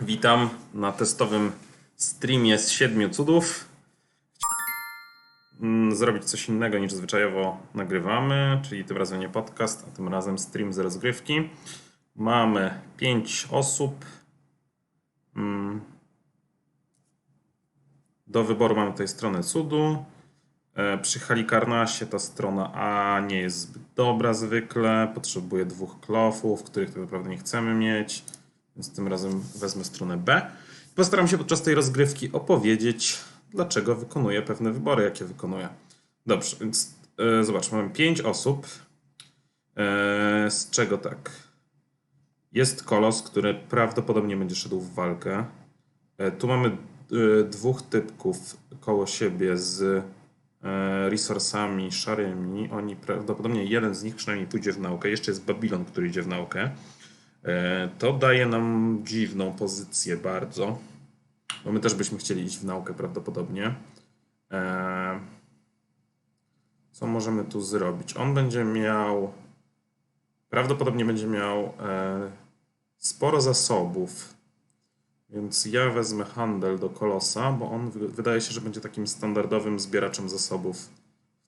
Witam na testowym streamie z siedmiu cudów. Mm, Zrobić coś innego niż zwyczajowo nagrywamy, czyli tym razem nie podcast, a tym razem stream z rozgrywki. Mamy pięć osób. Mm. Do wyboru mamy tutaj stronę cudu. E, Przy Halikarnasie ta strona A nie jest zbyt dobra zwykle. Potrzebuje dwóch klofów, których tak naprawdę nie chcemy mieć. Więc tym razem wezmę stronę B. Postaram się podczas tej rozgrywki opowiedzieć, dlaczego wykonuję pewne wybory, jakie wykonuję. Dobrze, więc e, zobacz, mamy 5 osób. E, z czego tak? Jest kolos, który prawdopodobnie będzie szedł w walkę. E, tu mamy dwóch typków koło siebie z resursami szarymi. Oni prawdopodobnie jeden z nich przynajmniej pójdzie w naukę. Jeszcze jest Babilon, który idzie w naukę. E, To daje nam dziwną pozycję bardzo, bo my też byśmy chcieli iść w naukę prawdopodobnie. E, Co możemy tu zrobić? On będzie miał, prawdopodobnie będzie miał e, sporo zasobów, więc ja wezmę handel do kolosa, bo on wy- wydaje się, że będzie takim standardowym zbieraczem zasobów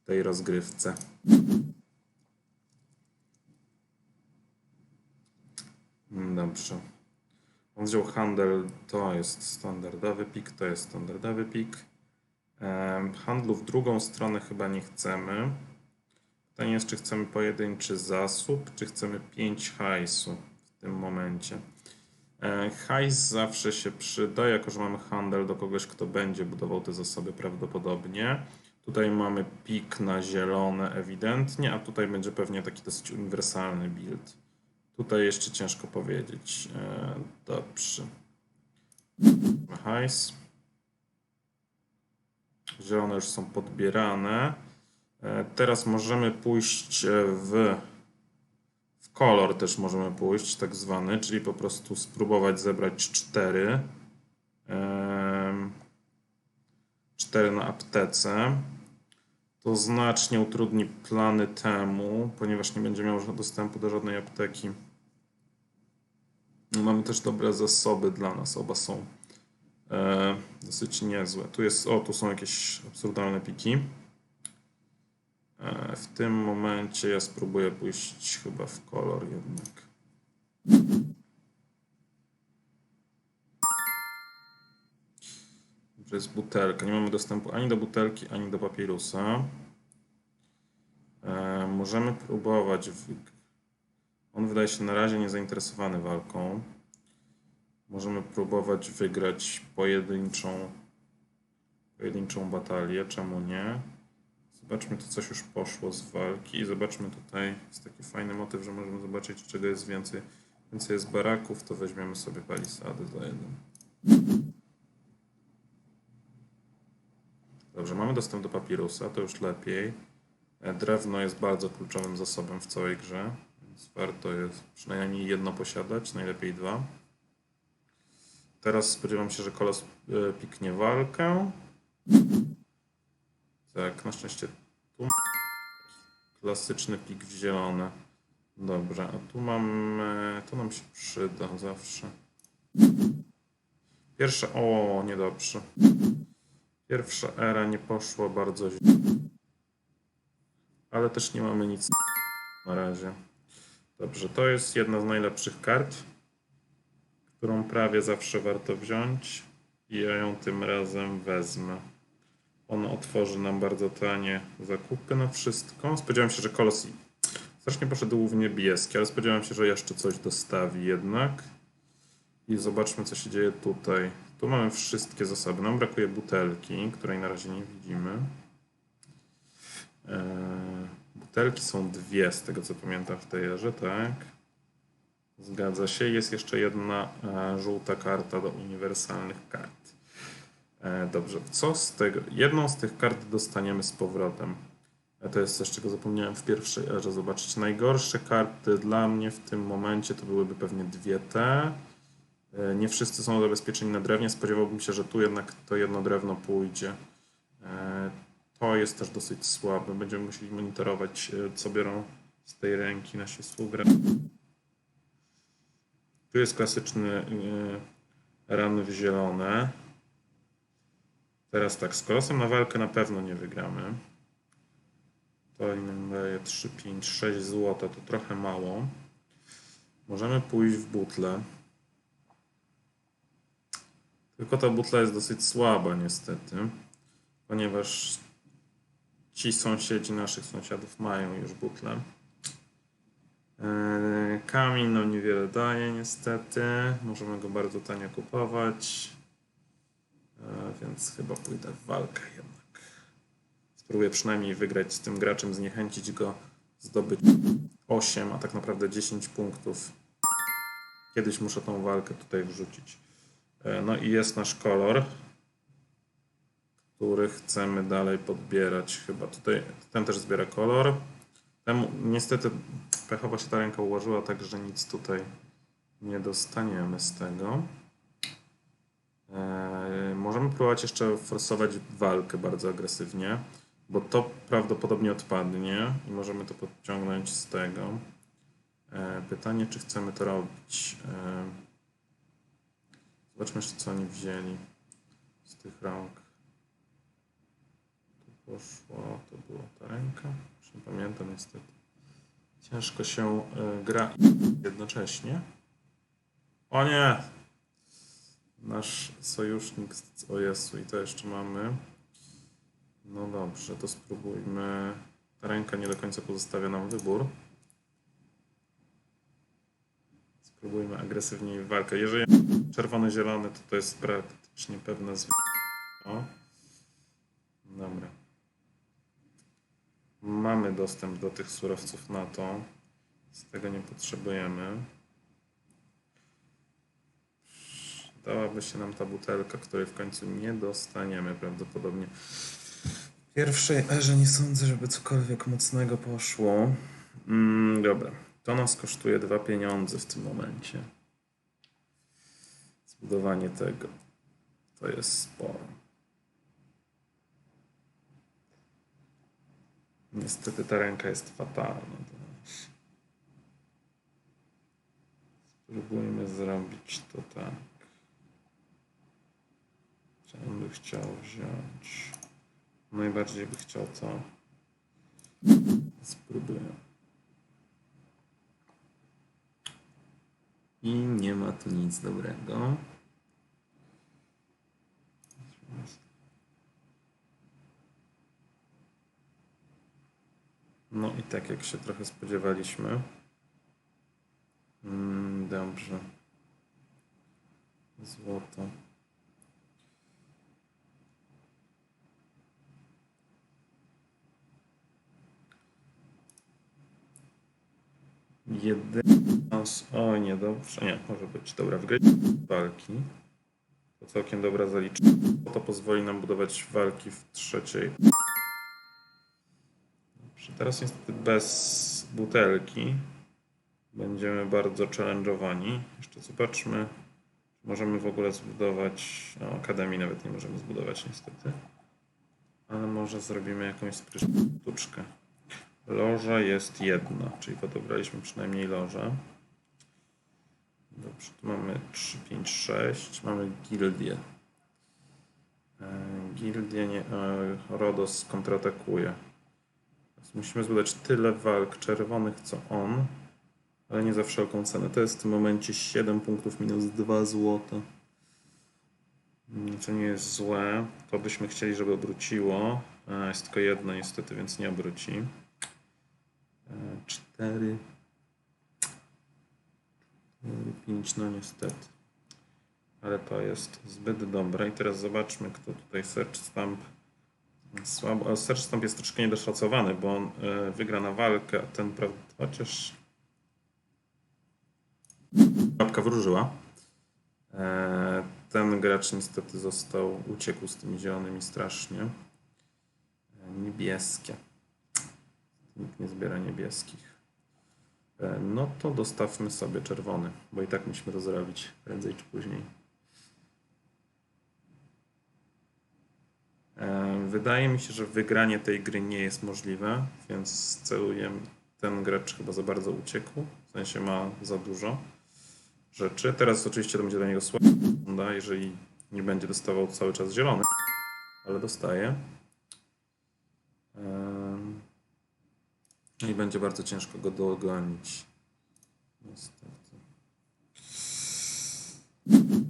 w tej rozgrywce. Dobrze. On wziął handel, to jest standardowy pik, to jest standardowy pik. Handlu w drugą stronę chyba nie chcemy. Pytanie jest, czy chcemy pojedynczy zasób, czy chcemy 5 hajsu w tym momencie. Hajs zawsze się przyda, jako że mamy handel do kogoś, kto będzie budował te zasoby prawdopodobnie. Tutaj mamy pik na zielone ewidentnie, a tutaj będzie pewnie taki dosyć uniwersalny build. Tutaj jeszcze ciężko powiedzieć. E, Dobrze. Hajs. Zielone już są podbierane. E, Teraz możemy pójść e, w, w kolor też możemy pójść, tak zwany, czyli po prostu spróbować zebrać cztery. Em, Cztery na aptece. To znacznie utrudni plany temu, ponieważ nie będzie miał dostępu do żadnej apteki. No, Mamy też dobre zasoby dla nas, oba są e, dosyć niezłe. Tu jest, o, tu są jakieś absurdalne piki. E, w tym momencie ja spróbuję pójść chyba w kolor jednak. To jest butelka. Nie mamy dostępu ani do butelki, ani do papirusa. E, możemy próbować. W... On wydaje się na razie niezainteresowany walką. Możemy próbować wygrać pojedynczą, pojedynczą batalię. Czemu nie? Zobaczmy, tu coś już poszło z walki. Zobaczmy tutaj. Jest taki fajny motyw, że możemy zobaczyć, czego jest więcej. Więcej jest baraków, to weźmiemy sobie palisady za jeden. Dobrze, mamy dostęp do papirusa, to już lepiej. E, Drewno jest bardzo kluczowym zasobem w całej grze, warto jest przynajmniej jedno posiadać, najlepiej dwa. Teraz spodziewam się, że kolos e, piknie walkę. Tak, na szczęście tu klasyczny pik w zielone. Dobrze, a tu mamy, to nam się przyda zawsze. Pierwsza, o, niedobrze. Pierwsza era nie poszła bardzo źle. Ale też nie mamy nic na razie. Dobrze, to jest jedna z najlepszych kart, którą prawie zawsze warto wziąć. I ja ją tym razem wezmę. On otworzy nam bardzo tanie zakupy na wszystko. Spodziewałem się, że Kolos strasznie poszedł w niebieski, ale spodziewałem się, że jeszcze coś dostawi jednak. I zobaczmy, co się dzieje tutaj. Tu mamy wszystkie zasoby. Nam brakuje butelki, której na razie nie widzimy. Eee, butelki są dwie, z tego co pamiętam w tej erze, tak? Zgadza się. Jest jeszcze jedna e, żółta karta do uniwersalnych kart. E, dobrze, co z tego? Jedną z tych kart dostaniemy z powrotem. E, To jest coś, czego zapomniałem w pierwszej erze zobaczyć. Najgorsze karty dla mnie w tym momencie to byłyby pewnie dwie te. Nie wszyscy są zabezpieczeni na drewnie. Spodziewałbym się, że tu jednak to jedno drewno pójdzie. To jest też dosyć słabe. Będziemy musieli monitorować, e, co biorą z tej ręki nasi sługra. Tu jest klasyczny e, rany w zielone. Teraz tak, z kolosem na walkę na pewno nie wygramy. To im daje 3, 5, 6 złota, to trochę mało. Możemy pójść w butlę. Tylko ta butla jest dosyć słaba niestety, ponieważ ci sąsiedzi naszych sąsiadów mają już butlę. Eee, Kamień nam niewiele daje niestety. Możemy go bardzo tanio kupować. Eee, Więc chyba pójdę w walkę jednak. Spróbuję przynajmniej wygrać z tym graczem, zniechęcić go, zdobyć 8, a tak naprawdę 10 punktów. Kiedyś muszę tą walkę tutaj wrzucić. E, No i jest nasz kolor, który chcemy dalej podbierać. Chyba tutaj ten też zbiera kolor. Temu, niestety pechowo się ta ręka ułożyła, tak że nic tutaj nie dostaniemy z tego. E, możemy próbować jeszcze forsować walkę bardzo agresywnie, bo to prawdopodobnie odpadnie i możemy to podciągnąć z tego. E, pytanie, czy chcemy to robić. E, zobaczmy jeszcze, co oni wzięli z tych rąk. Poszło, to była ta ręka. Już nie pamiętam niestety. Ciężko się e, gra jednocześnie. O nie! Nasz sojusznik, z- o Jezu, i to jeszcze mamy. No dobrze, to spróbujmy. Ta ręka nie do końca pozostawia nam wybór. Spróbujmy agresywniej walkę. Jeżeli czerwony-zielony, to to jest praktycznie pewne zwycięstwo. Dobra. Mamy dostęp do tych surowców NATO. Z tego nie potrzebujemy. Dałaby się nam ta butelka, której w końcu nie dostaniemy prawdopodobnie. W pierwszej erze nie sądzę, żeby cokolwiek mocnego poszło. Mm, dobra, to nas kosztuje dwa pieniądze w tym momencie. Zbudowanie tego. To jest sporo. Niestety ta ręka jest fatalna. Spróbujmy zrobić to tak. Co by chciał wziąć? Najbardziej by chciał to. Spróbuję. I nie ma tu nic dobrego. No i tak jak się trochę spodziewaliśmy. Mm, dobrze. Złoto. Jedyny szans. Oj, nie dobrze. Nie, może być. Dobra, w walki. To całkiem dobra zaliczka. To pozwoli nam budować walki w trzeciej. Teraz niestety bez butelki. Będziemy bardzo challenge'owani. Jeszcze zobaczmy. czy Możemy w ogóle zbudować. No, akademii nawet nie możemy zbudować niestety. Ale może zrobimy jakąś sztuczkę. Loża jest jedna, czyli podobraliśmy przynajmniej lożę. Dobrze, tu mamy 3, 5, 6. Mamy gildię. E, Gildię nie, e, Rodos kontratakuje. Musimy zbudować tyle walk czerwonych, co on, ale nie za wszelką cenę. To jest w tym momencie 7 punktów minus 2 złota. Mm, To nie jest złe. To byśmy chcieli, żeby obróciło. E, Jest tylko jedno niestety, więc nie obróci. 4, 5, no niestety. Ale to jest zbyt dobre. I teraz zobaczmy, kto tutaj Search Stamp słabo. Stamp jest troszkę niedoszacowany, bo on e, wygra na walkę, a ten chociaż babka wróżyła. E, Ten gracz niestety został, uciekł z tymi zielonymi strasznie. E, Niebieskie. Nikt nie zbiera niebieskich. No to dostawmy sobie czerwony, bo i tak musimy to zrobić prędzej czy później. Wydaje mi się, że wygranie tej gry nie jest możliwe, więc celuję. Ten gracz chyba za bardzo uciekł, w sensie ma za dużo rzeczy. Teraz oczywiście to będzie dla niego wygląda, jeżeli nie będzie dostawał cały czas zielony, ale dostaje. Em, I będzie bardzo ciężko go dogonić. Niestety.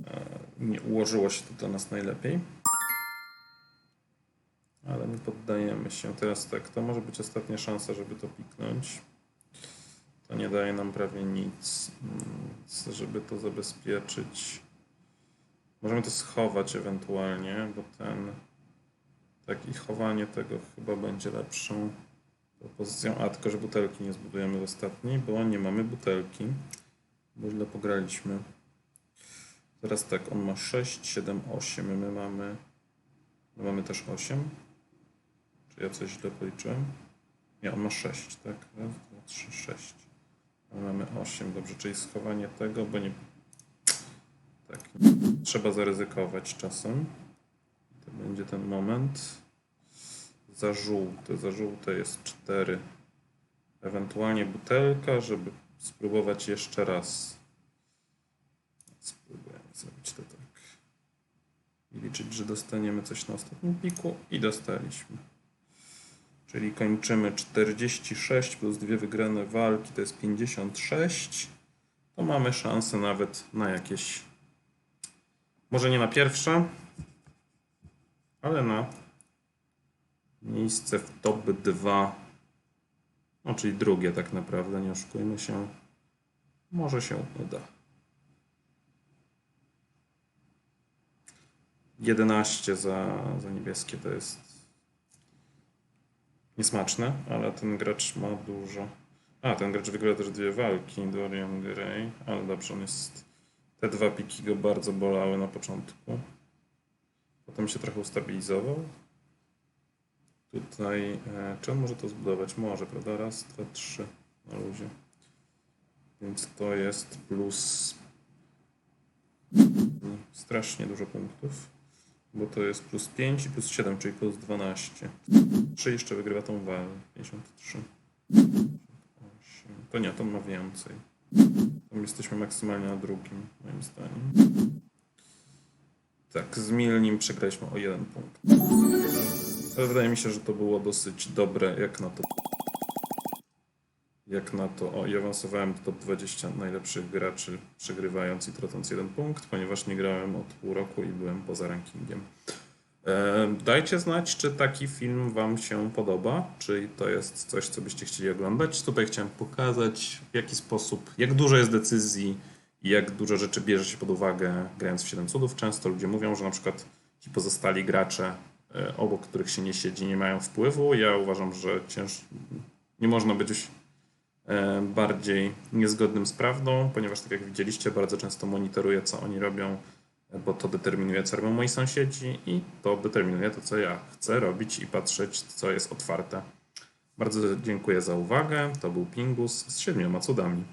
E, Nie ułożyło się to dla nas najlepiej. Ale nie poddajemy się. Teraz tak, to może być ostatnia szansa, żeby to piknąć. To nie daje nam prawie nic, żeby to zabezpieczyć. Możemy to schować ewentualnie, bo ten. Tak, i chowanie tego chyba będzie lepszą propozycją. A tylko, że butelki nie zbudujemy w ostatniej, bo nie mamy butelki. Bo źle pograliśmy. Teraz tak, on ma 6, 7, 8. My mamy. My mamy też 8. Czy ja coś źle policzyłem? Nie, on ma 6, tak? Raz, dwa, trzy, 6. A mamy 8, dobrze, czyli schowanie tego, bo nie. Tak. Trzeba zaryzykować czasem. To będzie ten moment. Za żółte, za żółte jest 4. Ewentualnie butelka, żeby spróbować jeszcze raz. Spróbujemy zrobić to tak. I liczyć, że dostaniemy coś na ostatnim piku i dostaliśmy. Czyli kończymy 46 plus dwie wygrane walki to jest 56. To mamy szansę nawet na jakieś. Może nie na pierwsze, ale na miejsce w top 2. No, czyli drugie tak naprawdę, nie oszukujmy się. Może się uda. 11 za, za niebieskie to jest niesmaczne, ale ten gracz ma dużo. A, ten gracz wygrał też dwie walki, Dorian Gray, ale dobrze, on jest... Te dwa piki go bardzo bolały na początku. Potem się trochę ustabilizował. Tutaj, e, czy on może to zbudować? Może, prawda? Raz, dwa, trzy na luzie. Więc to jest plus strasznie dużo punktów, bo to jest plus 5 i plus 7, czyli plus 12. 3 jeszcze wygrywa tą walę. 53. 8. To nie, to ma więcej. Tam jesteśmy maksymalnie na drugim, moim zdaniem. Tak, z Milnim przegraliśmy o jeden punkt. Ale wydaje mi się, że to było dosyć dobre, jak na to. Jak na to. O, i awansowałem do top 20 najlepszych graczy, przegrywając i tracąc jeden punkt, ponieważ nie grałem od pół roku i byłem poza rankingiem. E, Dajcie znać, czy taki film Wam się podoba, czy to jest coś, co byście chcieli oglądać. Tutaj chciałem pokazać, w jaki sposób, jak dużo jest decyzji i jak dużo rzeczy bierze się pod uwagę grając w 7 cudów. Często ludzie mówią, że na przykład ci pozostali gracze, e, obok których się nie siedzi, nie mają wpływu. Ja uważam, że cięż... nie można być bardziej niezgodnym z prawdą, ponieważ tak jak widzieliście, bardzo często monitoruję, co oni robią, bo to determinuje, co robią moi sąsiedzi i to determinuje to, co ja chcę robić i patrzeć, co jest otwarte. Bardzo dziękuję za uwagę. To był Pingus z siedmioma cudami.